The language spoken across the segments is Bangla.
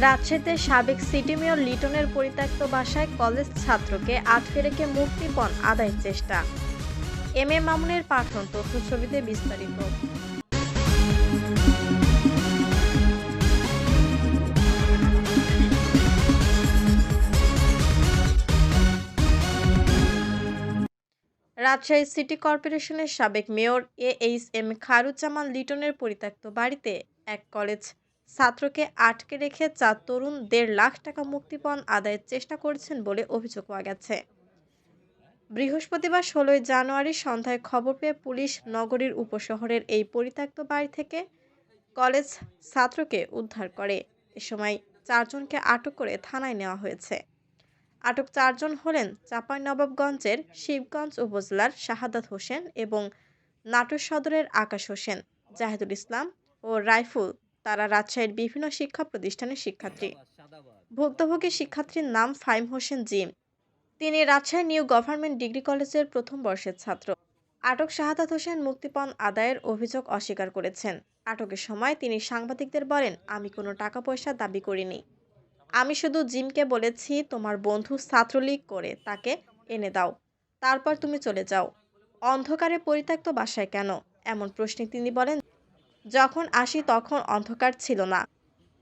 রাজশাহীতে সাবেক সিটি মেয়র লিটনের পরিত্যক্ত বাসায় কলেজ ছাত্রকে আটকে রেখে মুক্তিপণ আদায়ের চেষ্টা। এম এ মামুনের পাঠন তথ্য ছবিতে বিস্তারিত। রাজশাহী সিটি কর্পোরেশনের সাবেক mayor A H M Kharuzzaman লিটনের পরিত্যক্ত বাড়িতে এক কলেজ ছাত্রকে আটকে রেখে চার তরুণ দেড় লাখ টাকা মুক্তিপণ আদায়ের চেষ্টা করছেন বলে অভিযোগ পাওয়া গেছে বৃহস্পতিবার ষোলোই জানুয়ারি সন্ধ্যায় খবর পেয়ে পুলিশ নগরীর উপশহরের এই পরিত্যক্ত বাড়ি থেকে কলেজ ছাত্রকে উদ্ধার করে। এ সময় চারজনকে আটক করে থানায় নেওয়া হয়েছে। আটক চারজন হলেন চাঁপাইনবাবগঞ্জের শিবগঞ্জ উপজেলার শাহাদাত হোসেন এবং নাটোর সদরের আকাশ হোসেন, জাহিদুল ইসলাম ও রাইফুল তারা রাজশাহীর বিভিন্ন শিক্ষা প্রতিষ্ঠানের শিক্ষার্থী। ভুক্তভোগী শিক্ষার্থীর নাম ফাইম হোসেন জিম। তিনি রাজশাহী নিউ গভর্নমেন্ট ডিগ্রি কলেজের প্রথম বর্ষের ছাত্র। আটক শাহাদাত হোসেন মুক্তিপণ আদায়ের অভিযোগ অস্বীকার করেছেন। আটকের সময় তিনি সাংবাদিকদের বলেন আমি কোনো টাকা পয়সা দাবি করিনি। আমি শুধু জিমকে বলেছি তোমার বন্ধু ছাত্রলীগ করে তাকে এনে দাও। তারপর তুমি চলে যাও। অন্ধকারে পরিত্যক্ত বাসায় কেন? এমন প্রশ্নে তিনি বলেন যখন আসি তখন অন্ধকার ছিল না।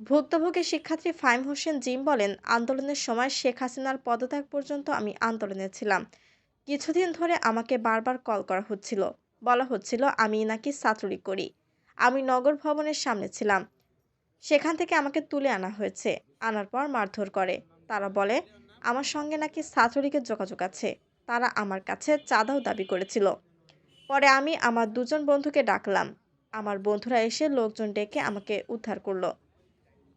ভুক্তভোগী শিক্ষার্থী ফাইম হোসেন জিম বলেন, আন্দোলনের সময় শেখ হাসিনার পদত্যাগ পর্যন্ত আমি আন্দোলনে ছিলাম। কিছুদিন ধরে আমাকে বারবার কল করা হচ্ছিল। বলা হচ্ছিল, আমি নাকি ছাত্রলীগ করি। আমি নগর ভবনের সামনে ছিলাম। সেখান থেকে আমাকে তুলে আনা হয়েছে। আনার পর মারধর করে। তারা বলে, আমার সঙ্গে নাকি ছাত্রলীগের যোগাযোগ আছে। তারা আমার কাছে চাঁদাও দাবি করেছিল। পরে আমি আমার দুজন বন্ধুকে ডাকলাম। আমার বন্ধুরা এসে লোকজন ডেকে আমাকে উদ্ধার করল।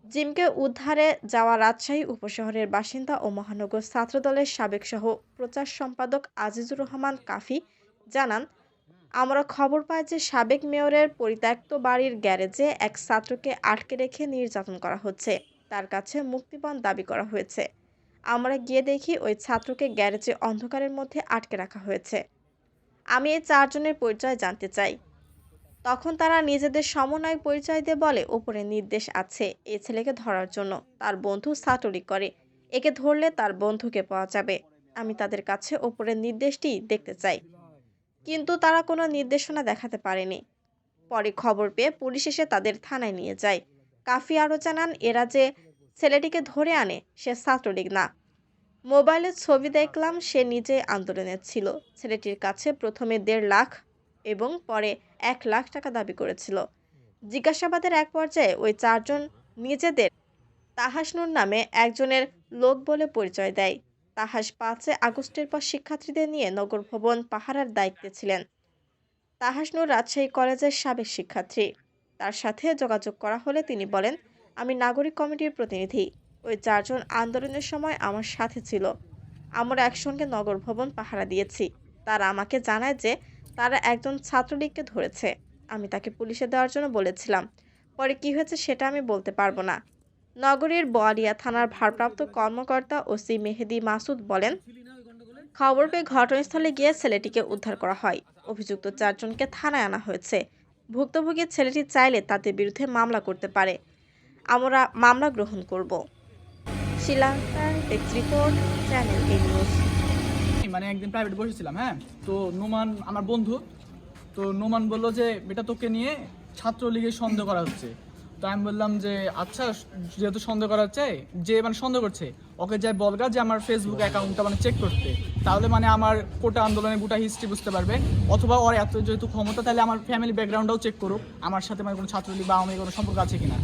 জিমকে উদ্ধারে যাওয়া রাজশাহী উপশহরের বাসিন্দা ও মহানগর ছাত্রদলের সাবেক সহ প্রচার সম্পাদক আজিজুর রহমান কাফি জানান, আমরা খবর পাই যে সাবেক মেয়রের পরিত্যক্ত বাড়ির গ্যারেজে এক ছাত্রকে আটকে রেখে নির্যাতন করা হচ্ছে। তার কাছে মুক্তিপণ দাবি করা হয়েছে। আমরা গিয়ে দেখি ওই ছাত্রকে গ্যারেজে অন্ধকারের মধ্যে আটকে রাখা হয়েছে। আমি এই চারজনের পরিচয় জানতে চাই। তখন তারা নিজেদের সমন্বয় পরিচয় দিয়ে বলে ওপরে নির্দেশ আছে এই ছেলেকে ধরার জন্য। তার বন্ধু ছাত্রলীগ করে। একে ধরলে তার বন্ধুকে পাওয়া যাবে। আমি তাদের কাছে ওপরের নির্দেশটি দেখতে চাই। কিন্তু তারা কোনো নির্দেশনা দেখাতে পারেনি। পরে খবর পেয়ে পুলিশ এসে তাদের থানায় নিয়ে যায়। কাফি আরও জানান, এরা যে ছেলেটিকে ধরে আনে, সে ছাত্রলীগ না। মোবাইলে ছবি দেখলাম, সে নিজে আন্দোলনে ছিল। ছেলেটির কাছে প্রথমে দেড় লাখ এবং পরে এক লাখ টাকা দাবি করেছিল। জিজ্ঞাসাবাদের এক পর্যায়ে ওই চারজন নিজেদের তাহাসনুর নামে একজনের লোক বলে পরিচয় দেয়। তাহাস পাঁচে আগস্টের পর শিক্ষার্থীদের নিয়ে নগর ভবন পাহারার দায়িত্বে ছিলেন। তাহাসনুর রাজশাহী কলেজের সাবেক শিক্ষার্থী। তার সাথে যোগাযোগ করা হলে তিনি বলেন, আমি নাগরিক কমিটির প্রতিনিধি। ওই চারজন আন্দোলনের সময় আমার সাথে ছিল। আমরা একসঙ্গে নগর ভবন পাহারা দিয়েছি। তারা আমাকে জানায় যে তারা একজন ছাত্রলীগকে ধরেছে। আমি তাকে পুলিশে দেওয়ার জন্য বলেছিলাম। পরে কি হয়েছে সেটা আমি বলতে পারব না। নগরীর বোয়ালিয়া থানার ভারপ্রাপ্ত কর্মকর্তা ওসি মেহেদি মাসুদ বলেন, খবর পেয়ে ঘটনাস্থলে গিয়ে ছেলেটিকে উদ্ধার করা হয়। অভিযুক্ত চারজনকে থানায় আনা হয়েছে। ভুক্তভোগী ছেলেটি চাইলে তাদের বিরুদ্ধে মামলা করতে পারে। আমরা মামলা গ্রহণ করব। শ্রীলঙ্কার টেক্স রিপোর্ট চ্যানেল এ নিউজ। মানে একদিন প্রাইভেট বসেছিলাম হ্যাঁ? তো নোমান, আমার বন্ধু, তো নোমান বলল যে, বেটা, তোকে নিয়ে ছাত্রলীগের সন্দেহ করা হচ্ছে। তো আমি বললাম যে আচ্ছা যেহেতু সন্দেহ করা হচ্ছে, যে মানে সন্দেহ করছে, ওকে যাই বলগা যে আমার ফেসবুক অ্যাকাউন্টটা মানে চেক করতে। তাহলে মানে আমার কোটা আন্দোলনের গোটা হিস্ট্রি বুঝতে পারবে। অথবা ওর এত যেহেতু ক্ষমতা, তাহলে আমার ফ্যামিলি ব্যাকগ্রাউন্ডটাও চেক করুক, আমার সাথে মানে কোনো ছাত্রলীগ বা আমি কোনো সম্পর্ক আছে কিনা?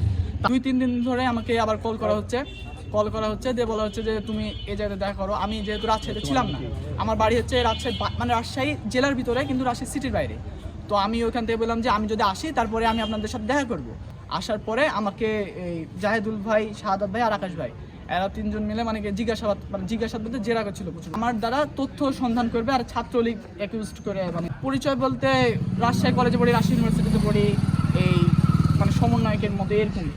দুই, তিন দিন ধরে আমাকে আবার কল করা হচ্ছে। কল করা হচ্ছে, দিয়ে বলা হচ্ছে যে তুমি এই জায়গায় দেখা করো। আমি যেহেতু রাজশাহীতে ছিলাম না, আমার বাড়ি হচ্ছে রাজশাহী মানে রাজশাহী জেলার ভিতরে, কিন্তু রাজশাহী সিটির বাইরে। তো আমি ওখান থেকে বললাম যে আমি যদি আসি, তারপরে আমি আপনাদের সাথে দেখা করব। আসার পরে আমাকে এই জাহেদুল ভাই, শাহাদাত ভাই আর আকাশ ভাই, এরা তিনজন মিলে মানে জিজ্ঞাসাবাদ মানে জিজ্ঞাসাবাদ বলতে জেরা করছিল প্রচুর। আমার দ্বারা তথ্য সন্ধান করবে আর ছাত্রলীগ অ্যাকিউজড করে মানে পরিচয় বলতে রাজশাহী কলেজে পড়ি, রাজশাহী ইউনিভার্সিটিতে পড়ি, এই মানে সমন্বয়কের মধ্যে এরকমই।